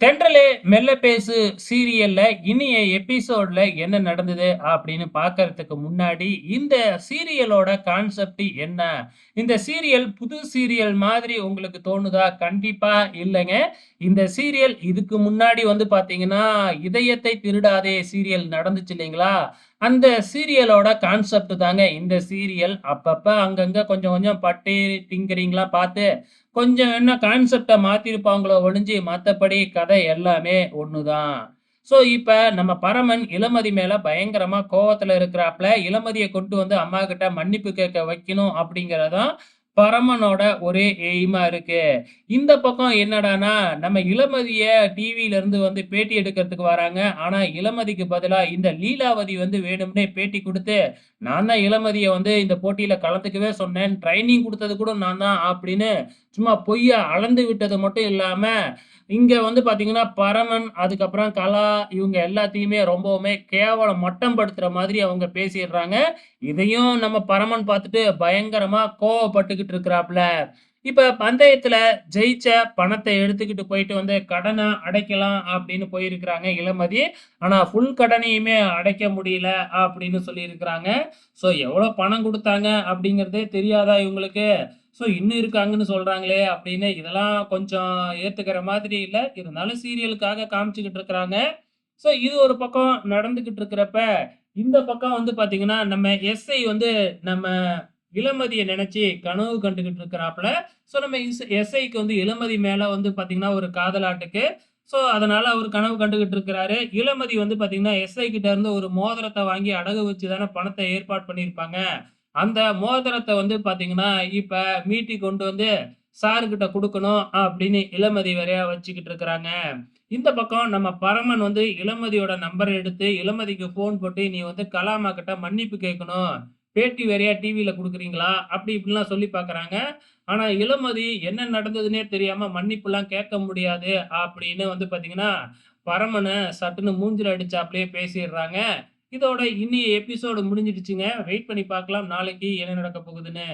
தென்றலே மெல்ல பேசு சீரியல்ல இனிய எபிசோட்ல என்ன நடந்தது அப்படின்னு பார்க்கறதுக்கு முன்னாடி இந்த சீரியலோட கான்செப்ட் என்ன? இந்த சீரியல் புது சீரியல் மாதிரி உங்களுக்கு தோணுதா? கண்டிப்பா இல்லைங்க. இந்த சீரியல் இதுக்கு முன்னாடி வந்து பாத்தீங்கன்னா இதயத்தை திருடாதே சீரியல் நடந்துச்சு இல்லைங்களா? அந்த சீரியலோட கான்செப்ட் தாங்க இந்த சீரியல். அப்பப்ப அங்கங்க கொஞ்சம் கொஞ்சம் பட்டு டிங்கரிங்லாம் பார்த்து கொஞ்சம் என்ன கான்செப்டை மாத்திருப்பாங்களோ ஒழிஞ்சு மற்றபடி கதை எல்லாமே ஒண்ணுதான். ஸோ இப்ப நம்ம பரமன் இளமதி மேல பயங்கரமா கோவத்துல இருக்கிறாப்புல இளமதியை கொண்டு வந்து அம்மா கிட்ட மன்னிப்பு கேட்க வைக்கணும் அப்படிங்கிறதான் பரமனோட ஒரே எய்மா இருக்கு. இந்த பக்கம் என்னடான்னா, நம்ம இளமதிய டிவியில இருந்து வந்து பேட்டி எடுக்கிறதுக்கு வராங்க. ஆனா இளமதிக்கு பதிலா இந்த லீலாவதி வந்து வேணும்னே பேட்டி கொடுத்து "நான் தான் இளமதிய வந்து இந்த போட்டியில கலந்துக்கவே சொன்னேன். ட்ரைனிங் கொடுத்தது கூட நான் தான்" அப்படின்னு சும்மா பொய்யா அளந்து விட்டது மட்டும் இல்லாம, இங்க வந்து பாத்தீங்கன்னா, பரமன், அதுக்கப்புறம் கலா இவங்க எல்லாத்தையுமே ரொம்பவுமே கேவலம் மட்டம் படுத்துற மாதிரி அவங்க பேசிடுறாங்க. இதையும் நம்ம பரமன் பார்த்துட்டு பயங்கரமா கோவப்பட்டுக்கிட்டு இருக்கிறாப்ல. இப்ப பந்தயத்துல ஜெயிச்ச பணத்தை எடுத்துக்கிட்டு போயிட்டு வந்து கடனை அடைக்கலாம் அப்படின்னு போயிருக்கிறாங்க இளமதி. ஆனா ஃபுல் கடனையுமே அடைக்க முடியல அப்படின்னு சொல்லியிருக்கிறாங்க. ஸோ எவ்வளோ பணம் கொடுத்தாங்க அப்படிங்கிறதே தெரியாதா இவங்களுக்கு? ஸோ இன்னும் இருக்காங்கன்னு சொல்கிறாங்களே அப்படின்னு இதெல்லாம் கொஞ்சம் ஏற்றுக்கிற மாதிரி இல்லை இருந்தாலும் சீரியலுக்காக காமிச்சுக்கிட்டு இருக்கிறாங்க. ஸோ இது ஒரு பக்கம் நடந்துக்கிட்டு இருக்கிறப்ப, இந்த பக்கம் வந்து பார்த்தீங்கன்னா நம்ம எஸ்ஐ வந்து நம்ம இளமதியை நினைச்சு கனவு கண்டுகிட்டு இருக்கிறாப்புல ஸோ நம்ம எஸ்ஐக்கு வந்து இளமதி மேல வந்து பாத்தீங்கன்னா, ஒரு காதலாட்டுக்கு. ஸோ அதனால அவர் கனவு கண்டுகிட்டு இருக்கிறாரு. இளமதி வந்து பாத்தீங்கன்னா, எஸ்ஐ கிட்ட இருந்து ஒரு மோதிரத்தை வாங்கி அடகு வச்சு தானே பணத்தை ஏற்பாடு பண்ணியிருப்பாங்க. அந்த மோதிரத்தை வந்து பாத்தீங்கன்னா, இப்ப மீட்டி கொண்டு வந்து சாருக்கிட்ட கொடுக்கணும் அப்படின்னு இளமதி வரையா வச்சுக்கிட்டு இருக்கிறாங்க. இந்த பக்கம் நம்ம பரமன் வந்து இளமதியோட நம்பர் எடுத்து இளமதிக்கு ஃபோன் போட்டு, "நீ வந்து கலாமா கிட்ட மன்னிப்பு கேட்கணும். பேட்டி வேறையா டிவியில் கொடுக்குறீங்களா அப்படி இப்படிலாம் சொல்லி பார்க்குறாங்க. ஆனால் இளமதி என்ன நடந்ததுன்னே தெரியாமல் மன்னிப்புலாம் கேட்க முடியாது அப்படின்னு வந்து பார்த்தீங்கன்னா பரமனை சட்டுன்னு மூஞ்சில அப்படியே பேசிடுறாங்க. இதோட இன்னி எபிசோடு முடிஞ்சிடுச்சுங்க. வெயிட் பண்ணி பார்க்கலாம் நாளைக்கு என்ன நடக்க போகுதுன்னு.